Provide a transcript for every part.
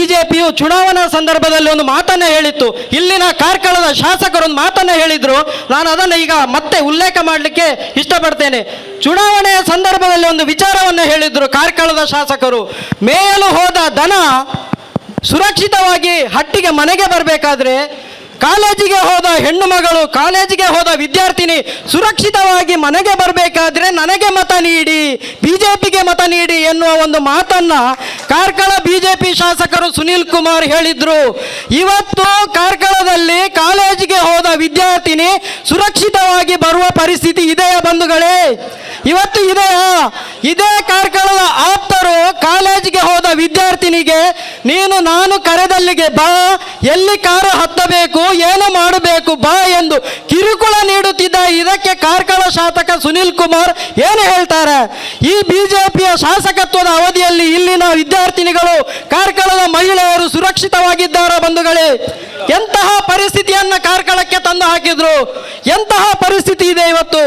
ಬಿಜೆಪಿಯು ಚುನಾವಣಾ ಸಂದರ್ಭದಲ್ಲಿ ಒಂದು ಮಾತನ್ನ ಹೇಳಿತ್ತು. ಇಲ್ಲಿನ ಕಾರ್ಕಳದ ಶಾಸಕರು ಒಂದು ಮಾತನ್ನ ಹೇಳಿದ್ರು. ನಾನು ಅದನ್ನು ಈಗ ಮತ್ತೆ ಉಲ್ಲೇಖ ಮಾಡಲಿಕ್ಕೆ ಇಷ್ಟಪಡ್ತೇನೆ. ಚುನಾವಣೆಯ ಸಂದರ್ಭದಲ್ಲಿ ಒಂದು ವಿಚಾರವನ್ನು ಹೇಳಿದ್ರು ಕಾರ್ಕಳದ ಶಾಸಕರು. ಮೇಯಲು ಹೋದ ದನ ಸುರಕ್ಷಿತವಾಗಿ ಹಟ್ಟಿಗೆ ಮನೆಗೆ ಬರಬೇಕಾದ್ರೆ ಕಾಲೇಜಿಗೆ ಹೋದ ಹೆಣ್ಣು ಮಗಳು, ಕಾಲೇಜಿಗೆ ಹೋದ ವಿದ್ಯಾರ್ಥಿನಿ ಸುರಕ್ಷಿತವಾಗಿ ಮನೆಗೆ ಬರಬೇಕಾದ್ರೆ ನನಗೆ ಮತ ನೀಡಿ, ಬಿಜೆಪಿಗೆ ಮತ ನೀಡಿ ಎನ್ನುವ ಒಂದು ಮಾತನ್ನ ಕಾರ್ಕಳ ಬಿಜೆಪಿ ಶಾಸಕರು ಸುನೀಲ್ ಕುಮಾರ್ ಹೇಳಿದ್ರು, ಇವತ್ತು ಕಾರ್ಕಳದಲ್ಲಿ ಕಾಲೇಜಿಗೆ ಹೋದ ವಿದ್ಯಾರ್ಥಿನಿ ಸುರಕ್ಷಿತವಾಗಿ ಬರುವ ಪರಿಸ್ಥಿತಿ ಇದೆಯಾ ಬಂಧುಗಳೇ? ಇವತ್ತು ಇದೆಯಾ? ಇದೇ ಕಾರ್ಕಳದ ಆಪ್ತರು ನೀನು ನಾನು ಕರೆದಲ್ಲಿಗೆ ಬಾ, ಎಲ್ಲಿ ಕಾರು ಹತ್ತಬೇಕು, ಏನು ಮಾಡಬೇಕು, ಬಾ ಎಂದು ಕಿರುಕುಳ ನೀಡುತ್ತಿದ್ದ ಇದಕ್ಕೆ ಕಾರ್ಕಳ ಶಾಸಕ ಸುನಿಲ್ ಕುಮಾರ್ ಏನು ಹೇಳ್ತಾರೆ? ಈ ಬಿಜೆಪಿಯ ಶಾಸಕತ್ವದ ಅವಧಿಯಲ್ಲಿ ಇಲ್ಲಿನ ವಿದ್ಯಾರ್ಥಿನಿಗಳು, ಕಾರ್ಕಳದ ಮಹಿಳೆಯರು ಸುರಕ್ಷಿತವಾಗಿದ್ದಾರೆ ಬಂಧುಗಳೇ? ಎಂತಹ ಪರಿಸ್ಥಿತಿಯನ್ನು ಕಾರ್ಕಳಕ್ಕೆ ತಂದು ಹಾಕಿದ್ರು? ಎಂತಹ ಪರಿಸ್ಥಿತಿ ಇದೆ ಇವತ್ತು?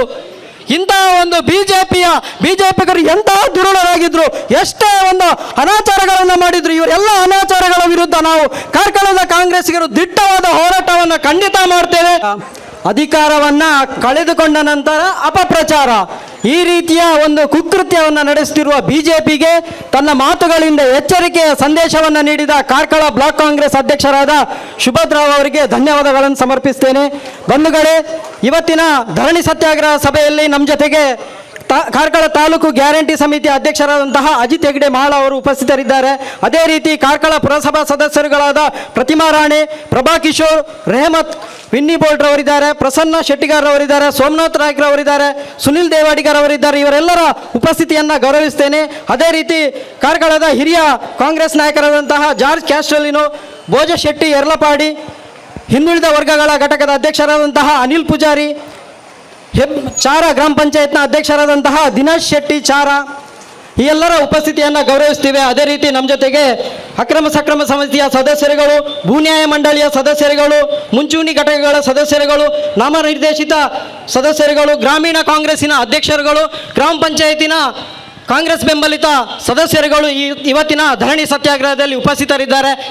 ಇಂತಹ ಒಂದು ಬಿಜೆಪಿಯ, ಬಿಜೆಪಿಗರು ಎಂತಹ ದುರುಳರಾಗಿದ್ರು, ಎಷ್ಟೇ ಒಂದು ಅನಾಚಾರಗಳನ್ನು ಮಾಡಿದ್ರು ಇವರೆಲ್ಲ ಅನಾಚಾರಗಳ ವಿರುದ್ಧ ನಾವು ಕಾರ್ಕಳದ ಕಾಂಗ್ರೆಸ್ಗರು ದಿಟ್ಟವಾದ ಹೋರಾಟವನ್ನು ಖಂಡಿತ ಮಾಡ್ತೇವೆ. ಅಧಿಕಾರವನ್ನ ಕಳೆದುಕೊಂಡ ನಂತರ ಅಪಪ್ರಚಾರ. ಈ ರೀತಿಯ ಒಂದು ಕುಕೃತ್ಯವನ್ನು ನಡೆಸುತ್ತಿರುವ ಬಿಜೆಪಿಗೆ ತನ್ನ ಮಾತುಗಳಿಂದ ಎಚ್ಚರಿಕೆಯ ಸಂದೇಶವನ್ನು ನೀಡಿದ ಕಾರ್ಕಳ ಬ್ಲಾಕ್ ಕಾಂಗ್ರೆಸ್ ಅಧ್ಯಕ್ಷರಾದ ಸುಭದ್ರಾವ್ ಅವರಿಗೆ ಧನ್ಯವಾದಗಳನ್ನು ಸಮರ್ಪಿಸ್ತೇನೆ. ಬಂಧುಗಳೇ, ಇವತ್ತಿನ ಧರಣಿ ಸತ್ಯಾಗ್ರಹ ಸಭೆಯಲ್ಲಿ ನಮ್ಮ ಜೊತೆಗೆ ಕಾರ್ಕಳ ತಾಲೂಕು ಗ್ಯಾರಂಟಿ ಸಮಿತಿ ಅಧ್ಯಕ್ಷರಾದಂತಹ ಅಜಿತ್ ಹೆಗ್ಡೆ ಮಾಳ ಅವರು ಉಪಸ್ಥಿತರಿದ್ದಾರೆ. ಅದೇ ರೀತಿ ಕಾರ್ಕಳ ಪುರಸಭಾ ಸದಸ್ಯರುಗಳಾದ ಪ್ರತಿಮಾ ರಾಣೆ, ಪ್ರಭಾ ಕಿಶೋರ್, ರೆಹಮತ್ ವಿನ್ನಿ ಬೋಲ್ಟ್ ಅವರಿದ್ದಾರೆ, ಪ್ರಸನ್ನ ಶೆಟ್ಟಿಗಾರ್ ಅವರಿದ್ದಾರೆ, ಸೋಮನಾಥ್ ನಾಯ್ಕರ್ ಅವರಿದ್ದಾರೆ, ಸುನಿಲ್ ದೇವಾಡಿಗಾರ್ ಅವರಿದ್ದಾರೆ, ಇವರೆಲ್ಲರ ಉಪಸ್ಥಿತಿಯನ್ನು ಗೌರವಿಸ್ತೇನೆ. ಅದೇ ರೀತಿ ಕಾರ್ಕಳದ ಹಿರಿಯ ಕಾಂಗ್ರೆಸ್ ನಾಯಕರಾದಂತಹ ಜಾರ್ಜ್ ಕ್ಯಾಸ್ಟ್ರಲಿನೋ ಭೋಜ ಶೆಟ್ಟಿ ಯರ್ಲಪಾಡಿ, ಹಿಂದುಳಿದ ವರ್ಗಗಳ ಘಟಕದ ಅಧ್ಯಕ್ಷರಾದಂತಹ ಅನಿಲ್ ಪೂಜಾರಿ, ಹೆಬ್ ಚಾರ ಗ್ರಾಮ ಪಂಚಾಯತ್ನ ಅಧ್ಯಕ್ಷರಾದಂತಹ ದಿನೇಶ್ ಶೆಟ್ಟಿ ಚಾರ ಈ ಎಲ್ಲರ ಉಪಸ್ಥಿತಿಯನ್ನು ಗೌರವಿಸ್ತೀವಿ. ಅದೇ ರೀತಿ ನಮ್ಮ ಜೊತೆಗೆ ಅಕ್ರಮ ಸಕ್ರಮ ಸಮಿತಿಯ ಸದಸ್ಯರುಗಳು ಭೂನ್ಯಾಯ ಮಂಡಳಿಯ ಸದಸ್ಯರುಗಳು, ಮುಂಚೂಣಿ ಘಟಕಗಳ ಸದಸ್ಯರುಗಳು, ನಾಮನಿರ್ದೇಶಿತ ಸದಸ್ಯರುಗಳು, ಗ್ರಾಮೀಣ ಕಾಂಗ್ರೆಸ್ಸಿನ ಅಧ್ಯಕ್ಷರುಗಳು, ಗ್ರಾಮ ಪಂಚಾಯತಿನ ಕಾಂಗ್ರೆಸ್ ಬೆಂಬಲಿತ ಸದಸ್ಯರುಗಳು ಈ ಇವತ್ತಿನ ಧರಣಿ ಸತ್ಯಾಗ್ರಹದಲ್ಲಿ ಉಪಸ್ಥಿತರಿದ್ದಾರೆ.